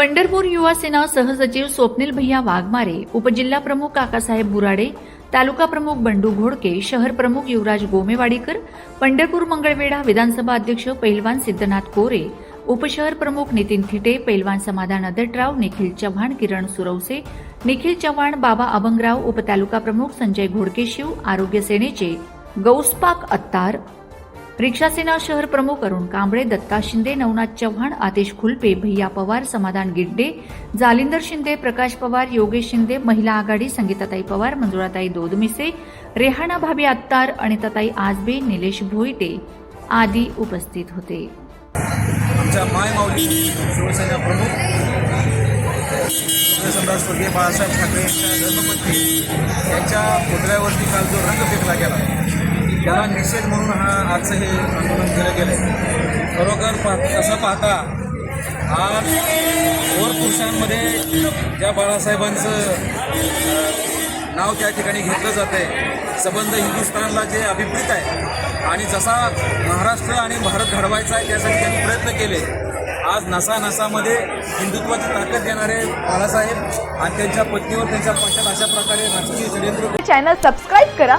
पंढरपूर युवा सेना सहसचिव स्वप्नील भैया वाघमारे उपजिल्हा प्रमुख काकासाहेब बुराडे तालुका प्रमुख बंडू घोडके शहर प्रमुख युवराज गोमेवाडीकर पंढरपूर मंगळवेढा विधानसभा अध्यक्ष पैलवान सिद्धनाथ कोरे उपशहर प्रमुख नितीन थिटे पैलवान समाधान अदटराव निखिल चव्हाण किरण सुरवसे निखिल चव्हाण बाबा अभंगराव उपतालुका प्रमुख संजय घोडकेशिव आरोग्य सेनेचे गौसपाक अत्तार रिक्षा सेना शहर प्रमुख अरुण कांबळे दत्ता शिंदे नवनाथ चव्हाण आतिश खुलपे भैया पवार समाधान गिड्डे जालिंदर शिंदे प्रकाश पवार योगेश शिंदे महिला आघाडी संगीताताई पवार मंजुळाताई दोदमिसे रेहाना भाभी अत्तार अनिताताई आजबे निलेश भोईटे आदी उपस्थित होते. आमच्या शिवसेना प्रमुख बाळासाहेब ठाकरे यांच्या धर्मपत्नी यांच्या पुतळ्यावरती काल जो रंग फेकला गेला. त्याला निषेध म्हणून हा आजचं हे आंदोलन केलं गेलं खरोखर पा तसं पाहता आज थोर पुरुषांमध्ये ज्या बाळासाहेबांचं नाव त्या ठिकाणी घेतलं जात आहे संबंध हिंदुस्थानला जे अभिप्रेत आहे आणि जसा महाराष्ट्र आणि भारत घडवायचा आहे त्यासाठी त्यांनी प्रयत्न केले आज नसा नसामध्ये हिंदुत्वाची ताकद देणारे बाळासाहेब आणि त्यांच्या पत्नीवर त्यांच्या पक्षात अशा प्रकारे राजकीय षडयंत्र चॅनल सबस्क्राईब करा.